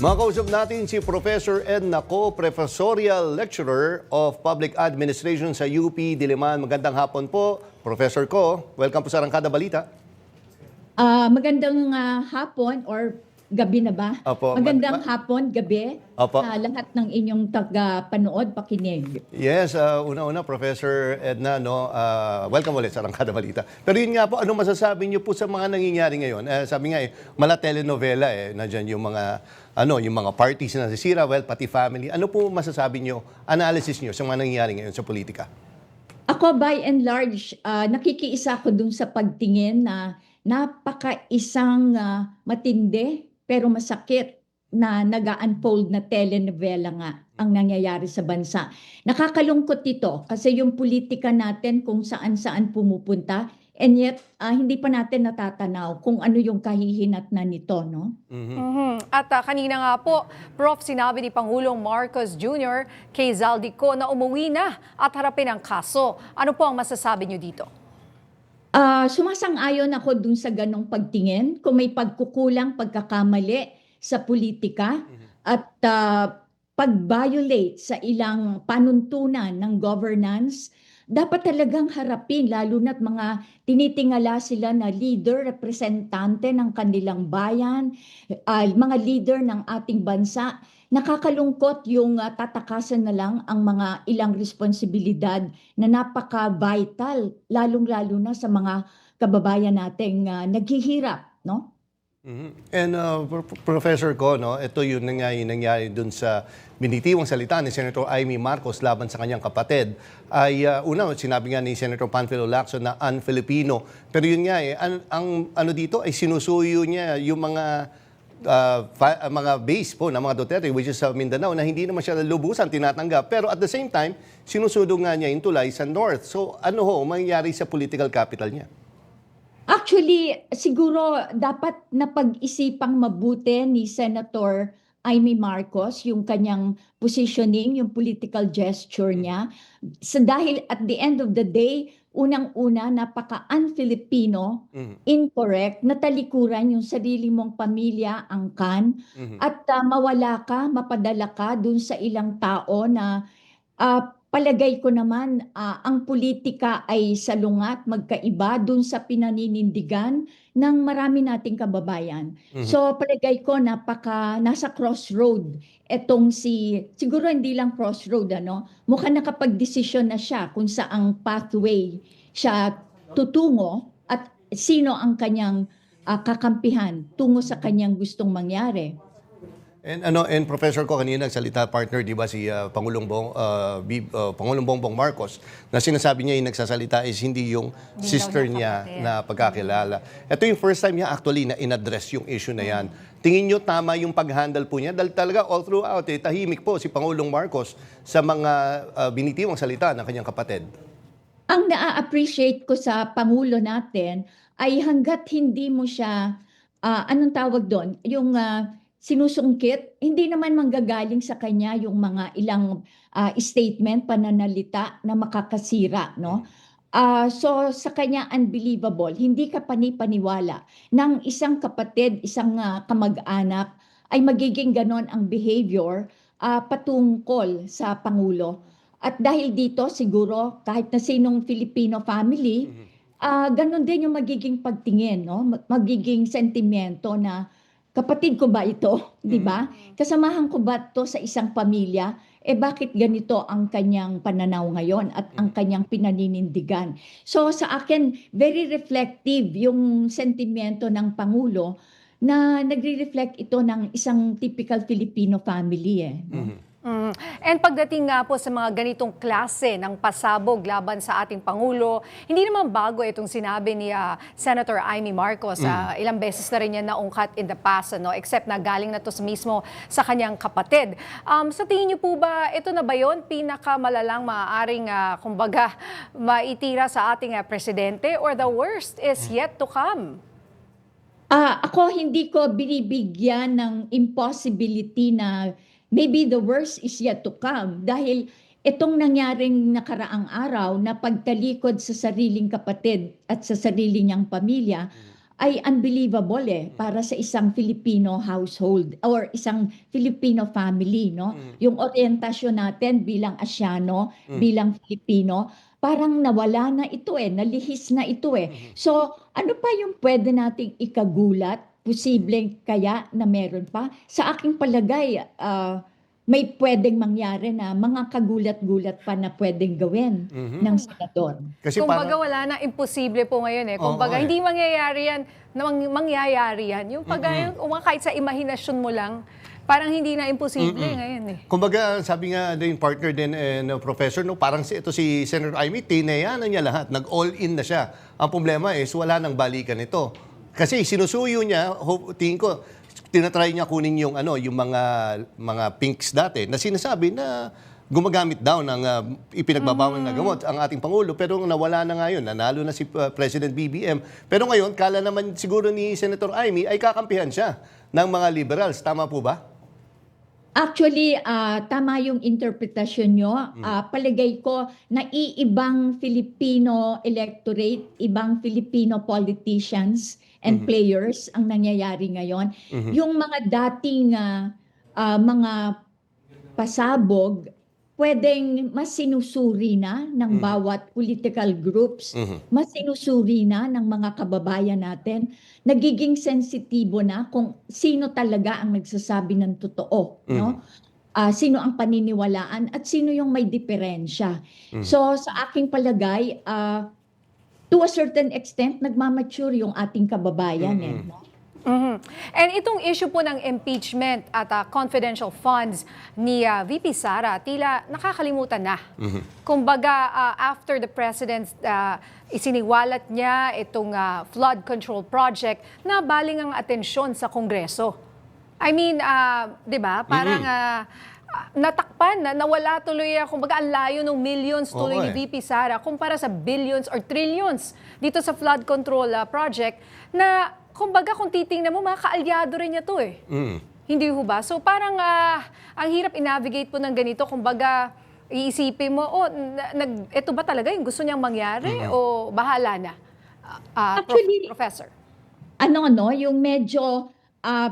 Makausap natin si Professor Ed Naco, Professorial Lecturer of Public Administration sa UP Diliman. Magandang hapon po, Professor ko. Welcome po sa Rangkada Balita. Ah, magandang ah, hapon or gabi na ba? Opo. Magandang Ma- ma- hapon, gabi Opo. sa lahat ng inyong taga-panood, pakinig. Yes, uh, una-una, Professor Edna, no, uh, welcome ulit sa Rangkada Balita. Pero yun nga po, ano masasabi niyo po sa mga nangyayari ngayon? Eh, sabi nga eh, mala telenovela eh, nandyan yung mga, ano, yung mga parties na nasisira, well, pati family. Ano po masasabi niyo, analysis niyo sa mga nangyayari ngayon sa politika? Ako by and large, ah, nakikiisa ko dun sa pagtingin na napaka-isang ah, matindi pero masakit na nag-unfold na telenovela nga ang nangyayari sa bansa. Nakakalungkot ito kasi yung politika natin kung saan-saan pumupunta and yet ah, hindi pa natin natatanaw kung ano yung kahihinatnan nito, no? Mhm. Mhm. At ah, kanina nga po, Prof, sinabi ni Pangulong Marcos Jr. kay Zaldico na umuwi na at harapin ang kaso. Ano po ang masasabi niyo dito? Ah, sumasang-ayon ako dun sa ganong pagtingin. Kung may pagkukulang, pagkakamali sa politika at ah, pag-violate sa ilang panuntunan ng governance, dapat talagang harapin lalo na't mga tinitingala sila na leader, representante ng kanilang bayan, ah, mga leader ng ating bansa. Nakakalungkot yung ah, tatakasan na lang ang mga ilang responsibilidad na napaka-vital, lalong-lalo na sa mga kababayan nating ah, naghihirap, no? Mhm. And uh, Pro- Professor ko, no, ito yung nangyari, nangyari dun sa binitiwang salita ni Senator Amy Marcos laban sa kanyang kapatid. Ay uh, una, sinabi nga ni Senator Panfilo Lacson na un-Filipino. Pero yun nga eh, ang, ang ano dito ay sinusuyo niya yung mga uh, mga base po ng mga Duterte, which is sa Mindanao, na hindi naman siya lubusan tinatanggap. Pero at the same time, sinusudo nga niya yung tulay sa North. So ano ho, mangyayari sa political capital niya? Actually, siguro dapat napag-isipang mabuti ni Senator Amy Marcos yung kanyang positioning, yung political gesture niya. Sa dahil at the end of the day, unang-una, napaka-un-Filipino, Mhm. incorrect, natalikuran yung sarili mong pamilya, angkan, Mhm. at ah, mawala ka, mapadala ka dun sa ilang tao na ah, palagay ko naman ah, ang politika ay salungat, magkaiba dun sa pinaninindigan ng marami nating kababayan. Mhm. So palagay ko napaka nasa crossroad etong si siguro hindi lang crossroad ano, mukhang nakapagdesisyon na siya kung saang pathway siya tutungo at sino ang kanyang ah, kakampihan tungo sa kanyang gustong mangyari. And ano and professor ko kanina nagsalita partner 'di ba si uh, Pangulong Bong uh, Bib- uh, Pangulong Bongbong Marcos na sinasabi niya yung nagsasalita is hindi yung Hindi sister niya na pagkakilala. Ito yung first time niya actually na inaddress yung issue na yan. Tingin niyo tama yung pag-handle po niya dahil talaga all throughout eh, tahimik po si Pangulong Marcos sa mga uh, binitiwang salita ng kanyang kapatid. Ang naa-appreciate ko sa Pangulo natin ay hanggat hindi mo siya, ah, anong tawag doon, yung ah, sinusungkit, hindi naman manggagaling sa kanya yung mga ilang ah, statement, pananalita na makakasira, no? Ah, so sa kanya unbelievable, hindi ka panipaniwala ng isang kapatid, isang ah, kamag-anak ay magiging ganon ang behavior ah, patungkol sa Pangulo. At dahil dito siguro kahit na sinong Filipino family, ah ganun din yung magiging pagtingin, no? Ma- Magiging sentimento na kapatid ko ba ito, 'di ba? Kasamahan ko ba to sa isang pamilya? Eh bakit ganito ang kanyang pananaw ngayon at ang kanyang pinaninindigan? So sa akin very reflective yung sentimento ng pangulo na nagre-reflect ito ng isang typical Filipino family eh. no? Mm. And pagdating nga po sa mga ganitong klase ng pasabog laban sa ating Pangulo, hindi naman bago itong sinabi ni ah, Senator Amy Marcos. Ah, ilang beses na rin yan naungkat in the past, ano, except na galing na to mismo sa kanyang kapatid. Um, sa tingin niyo po ba, ito na ba yun pinakamalalang maaaring, ah, kumbaga, maitira sa ating ah, presidente or the worst is yet to come? Ah, ako hindi ko binibigyan ng impossibility na maybe the worst is yet to come dahil itong nangyaring nakaraang araw na pagtalikod sa sariling kapatid at sa sarili niyang pamilya ay unbelievable eh para sa isang Filipino household or isang Filipino family, no? Yung orientasyon natin bilang Asyano, bilang Filipino, parang nawala na ito eh, nalihis na ito eh. So, ano pa yung pwede nating ikagulat? Posibleng kaya na meron pa? Sa aking palagay, ah, may pwedeng mangyari na mga kagulat-gulat pa na pwedeng gawin ng senador. Kasi Kumbaga parang, wala na imposible po ngayon eh. Kumbaga eh. hindi mangyayari yan, na mang- mangyayari yan. Yung pag yung kahit sa imahinasyon mo lang, parang hindi na imposible ngayon eh. kumbaga, sabi nga din partner din and uh, professor, no, parang si, ito si Senator Amy, tinayanan niya lahat. Nag-all-in na siya. Ang problema is wala nang balikan ito. Kasi sinusuyo niya, ho- tingin ko, tinatry niya kunin yung ano, yung mga mga pinks dati na sinasabi na gumagamit daw ng uh, ipinagbabawal na gamot ang ating Pangulo pero nawala na ngayon, nanalo na si uh, President BBM. Pero ngayon, kala naman siguro ni Senator Amy ay kakampihan siya ng mga liberals. Tama po ba? Actually, ah, tama yung interpretasyon nyo. Ah, palagay ko, naiibang Filipino electorate, ibang Filipino politicians and players ang nangyayari ngayon. Yung mga dating ah, ah, mga pasabog, pwedeng mas sinusuri na ng bawat political groups, mas sinusuri na ng mga kababayan natin, nagiging sensitibo na kung sino talaga ang nagsasabi ng totoo, no? Ah, sino ang paniniwalaan at sino yung may diferensya. So sa aking palagay, ah, to a certain extent nagmamature yung ating kababayan eh, no? Mhm. And itong issue po ng impeachment at ah, confidential funds ni ah, VP Sara, tila nakakalimutan na. Kumbaga, ah, after the president ah, isiniwalat niya itong ah, flood control project, nabaling ang atensyon sa Kongreso. I mean, ah, 'di ba? Parang ah, ah, natakpan na nawala tuloy ah, kumbaga ang layo ng millions tuloy Oo ni. VP Sara kumpara sa billions or trillions dito sa flood control ah, project na kumbaga kung titingnan mo mga kaalyado rin niya to eh. Mm. Hindi ho ba? So parang ah, ang hirap i-navigate po ng ganito kumbaga iisipin mo oh na- nag ito ba talaga yung gusto niyang mangyari o bahala na? Ah, ah, Prof- Actually- professor. ano no, yung medyo uh,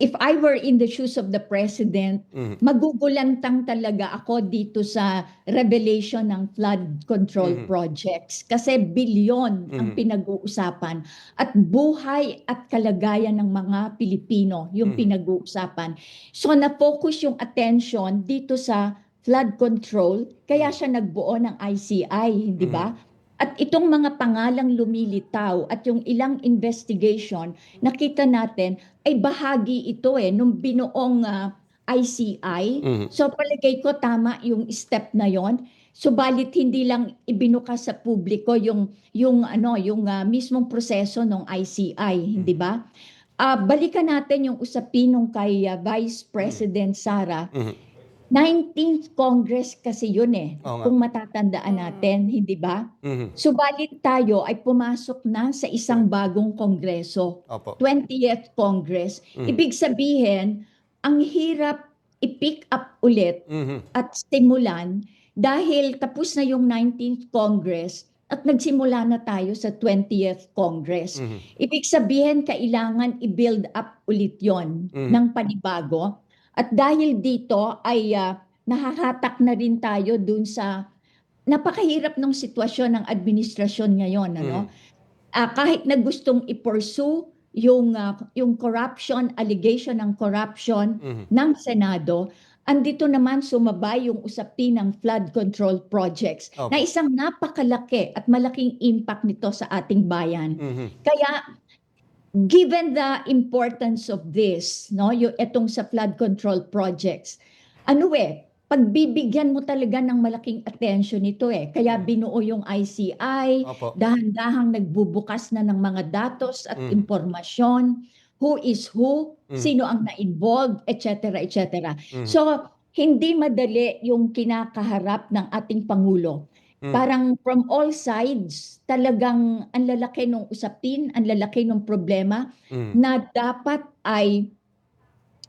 if I were in the shoes of the president, magugulantang talaga ako dito sa revelation ng flood control projects. Kasi bilyon ang pinag-uusapan at buhay at kalagayan ng mga Pilipino yung pinag-uusapan. So na-focus yung attention dito sa flood control kaya siya nagbuo ng ICI, hindi ba? At itong mga pangalang lumilitaw at yung ilang investigation, nakita natin ay bahagi ito eh nung binuong ah, ICI. So palagay ko tama yung step na yon. Subalit hindi lang ibinukas sa publiko yung yung ano yung ah, mismong proseso ng ICI, hindi ba? Ah, balikan natin yung usapin nung kay ah, Vice President Sara. 19th Congress kasi yun eh. Oo nga. Kung matatandaan natin, hindi ba? Mhm. Subalit tayo ay pumasok na sa isang bagong kongreso, Opo. 20th Congress. Ibig sabihin, ang hirap i-pick up ulit Mhm. at stimulan dahil tapos na yung 19th Congress at nagsimula na tayo sa 20th Congress. Ibig sabihin, kailangan i-build up ulit yon ng panibago. At dahil dito ay ah, nahahatak na rin tayo dun sa napakahirap ng sitwasyon ng administrasyon ngayon. Ano? Ah, kahit na gustong i-pursue yung, ah, yung corruption, allegation ng corruption ng Senado, andito naman sumabay yung usapin ng flood control projects Opo. na isang napakalaki at malaking impact nito sa ating bayan. Mhm. Kaya given the importance of this, no, yung etong sa flood control projects, ano eh, pagbibigyan mo talaga ng malaking attention ito eh. Kaya binuo yung ICI, Opo. dahan-dahang nagbubukas na ng mga datos at impormasyon, who is who, sino ang na-involved, etc., etc. So, hindi madali yung kinakaharap ng ating Pangulo. Parang from all sides, talagang ang lalaki ng usapin, ang lalaki ng problema na dapat ay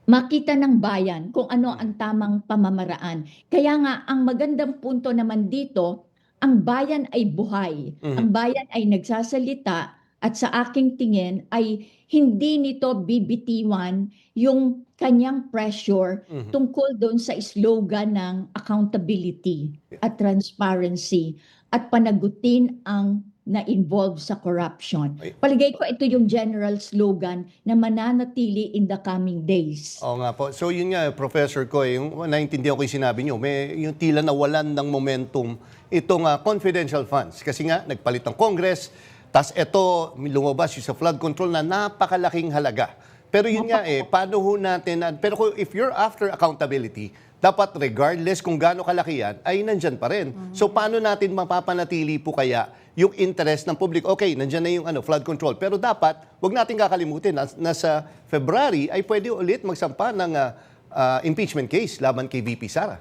makita ng bayan kung ano ang tamang pamamaraan. Kaya nga, ang magandang punto naman dito, ang bayan ay buhay. Ang bayan ay nagsasalita at sa aking tingin ay hindi nito bibitiwan yung kanyang pressure Mhm. tungkol doon sa slogan ng accountability at transparency at panagutin ang na-involve sa corruption. Ay. Paligay ko ito yung general slogan na mananatili in the coming days. Oo nga po. So yun nga, Professor ko, yung naintindihan ko yung sinabi nyo, may yung tila nawalan ng momentum itong ah, confidential funds. Kasi nga, nagpalit ng Congress, tas ito, lumabas yung sa flood control na napakalaking halaga. Pero yun nga eh, paano ho natin, pero if you're after accountability, dapat regardless kung gaano kalaki yan, ay nandyan pa rin. So paano natin mapapanatili po kaya yung interest ng public? Okay, nandyan na yung ano, flood control. Pero dapat, wag natin kakalimutin, na, nasa February ay pwede ulit magsampa ng ah, ah, impeachment case laban kay VP Sara.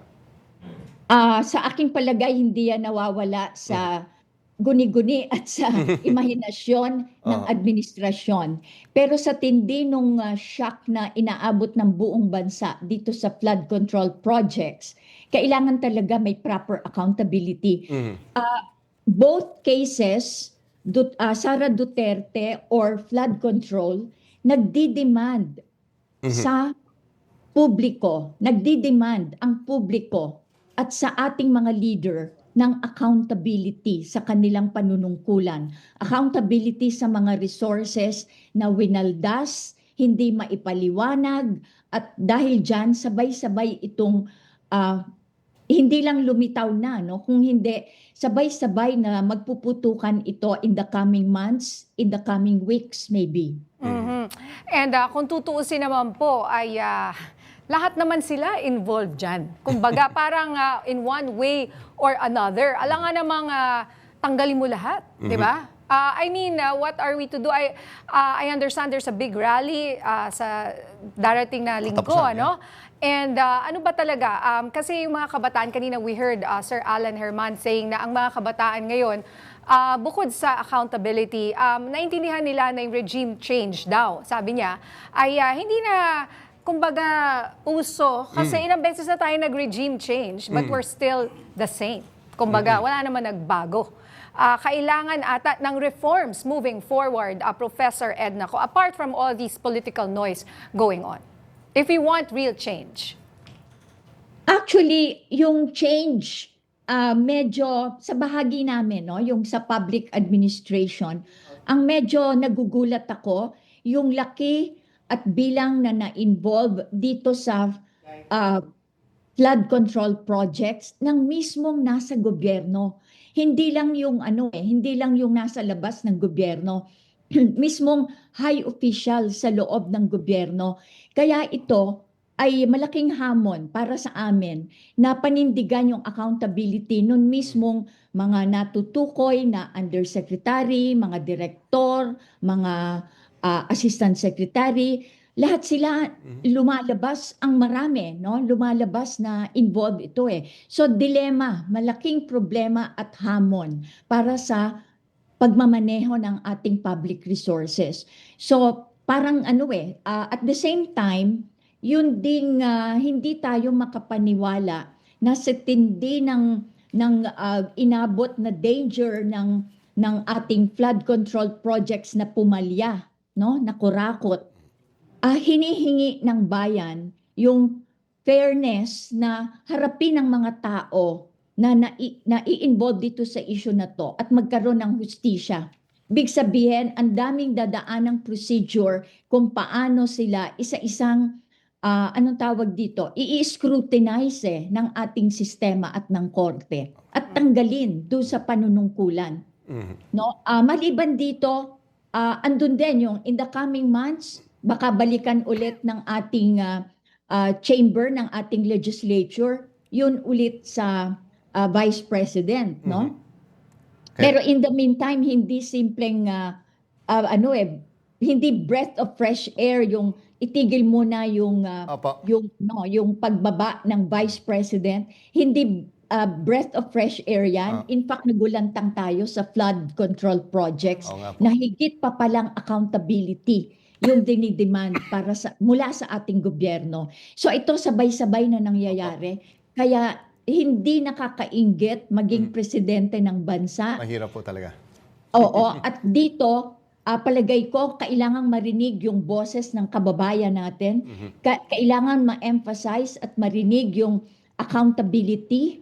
Ah, sa aking palagay, hindi yan nawawala sa guni-guni at sa imahinasyon ng administrasyon. Pero sa tindi nung ah, shock na inaabot ng buong bansa dito sa flood control projects, kailangan talaga may proper accountability. Mhm. Both cases, Dut- ah, Sara Duterte or flood control, nagdi-demand sa publiko, nagdi-demand ang publiko at sa ating mga leader ng accountability sa kanilang panunungkulan. Accountability sa mga resources na winaldas, hindi maipaliwanag, at dahil dyan, sabay-sabay itong ah, hindi lang lumitaw na, no? kung hindi, sabay-sabay na magpuputukan ito in the coming months, in the coming weeks maybe. Mhm. And ah, kung tutuusin naman po ay ah, lahat naman sila involved dyan. Kumbaga parang ah, in one way or another. Alam nga namang ah, tanggalin mo lahat, di ba? Ah, I mean, ah, what are we to do? I, ah, I understand there's a big rally ah, sa darating na linggo, Tapos na, ano? And ah, ano ba talaga? Um, kasi yung mga kabataan, kanina we heard ah, Sir Alan Herman saying na ang mga kabataan ngayon, ah, bukod sa accountability, um, naintindihan nila na yung regime change daw, sabi niya, ay ah, hindi na kumbaga uso kasi ilang beses na tayo nag-regime change but we're still the same. Kumbaga, wala naman nagbago. Ah, kailangan ata ng reforms moving forward, ah, Professor Edna ko, apart from all this political noise going on. If we want real change. Actually, yung change, ah, medyo sa bahagi namin, no, yung sa public administration, ang medyo nagugulat ako, yung laki at bilang na na-involve dito sa ah, flood control projects ng mismong nasa gobyerno. Hindi lang yung ano eh, hindi lang yung nasa labas ng gobyerno, mismong high official sa loob ng gobyerno. Kaya ito ay malaking hamon para sa amin na panindigan yung accountability nun mismong mga natutukoy na undersecretary, mga direktor, mga ah, assistant secretary, lahat sila lumalabas ang marami, no? Lumalabas na involved ito eh. So dilema, malaking problema at hamon para sa pagmamaneho ng ating public resources. So parang ano eh, ah, at the same time, yun ding ah, hindi tayo makapaniwala na sa tindi ng ng ah, inabot na danger ng ng ating flood control projects na pumalya, no? Na kurakot. Ah, hinihingi ng bayan yung fairness na harapin ng mga tao na nai- nai-involve dito sa issue na to at magkaroon ng hustisya. Big sabihin, ang daming dadaan ng procedure kung paano sila isa-isang, ah, anong tawag dito, i-scrutinize eh, ng ating sistema at ng korte at tanggalin doon sa panunungkulan. Mhm. No? Ah, maliban dito, ah, andun din yung in the coming months, baka balikan ulit ng ating ah, ah, chamber, ng ating legislature, yun ulit sa ah, vice president, no? Okay. Pero in the meantime, hindi simpleng ah, ah, ano eh, hindi breath of fresh air yung itigil muna yung ah, Opo. yung no, yung pagbaba ng vice president, hindi uh, breath of fresh air yan. Ah. In fact, nagulantang tayo sa flood control projects na higit pa palang accountability yung dinidemand para sa mula sa ating gobyerno. So ito sabay-sabay na nangyayari. Kaya hindi nakakainggit maging Mm. presidente ng bansa Mahirap po talaga. Oo, at dito ah, palagay ko, kailangang marinig yung boses ng kababayan natin. Ka- kailangan ma-emphasize at marinig yung accountability,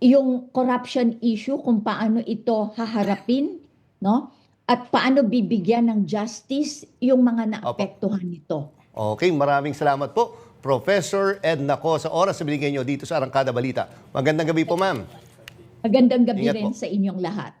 yung corruption issue, kung paano ito haharapin, no? At paano bibigyan ng justice yung mga naapektuhan nito. Okay, maraming salamat po. Professor Ed Nako sa oras na binigay nyo dito sa Arangkada Balita. Magandang gabi po, ma'am. Magandang gabi Ingat rin po. sa inyong lahat.